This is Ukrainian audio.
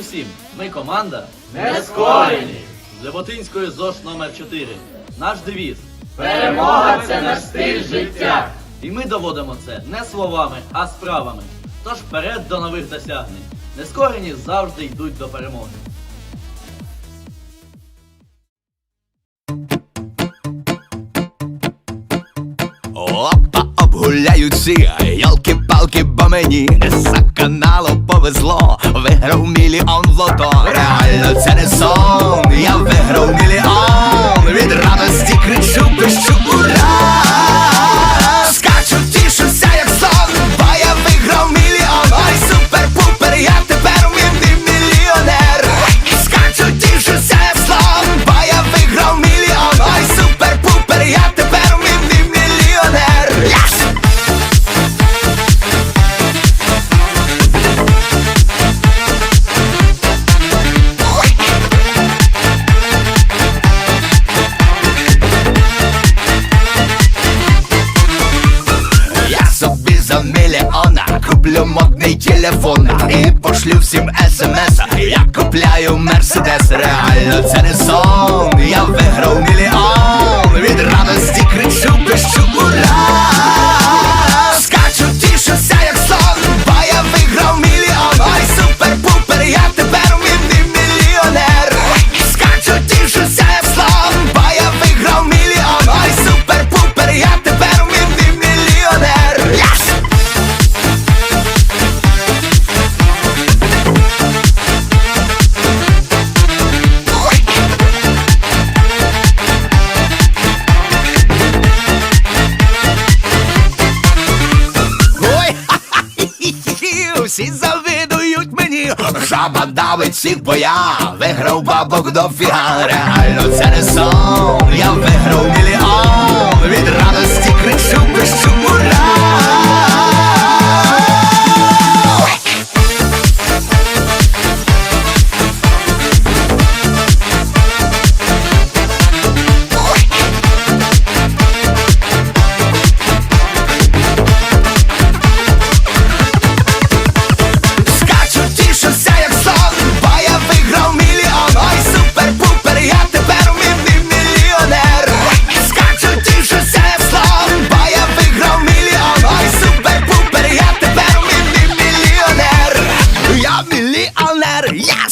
всім! Ми команда Нескорені! з Леботинської ЗОЖ номер 4 Наш девіз. Перемога це наш стиль життя. І ми доводимо це не словами, а справами. Тож вперед до нових досягнень. Нескорені завжди йдуть до перемоги. Опа, обгуляючи, ялки-палки, бо мені не за каналу повезло, виграв мільйон в лото. Реально це не сон, куплю модний телефон. І пошлю всім смс Я купляю мерседес, реально це не сон Я виграв всі завидують мені, жаба давить всіх, бо я виграв бабок до фіга. Реально це не сон, я виграв Yeah!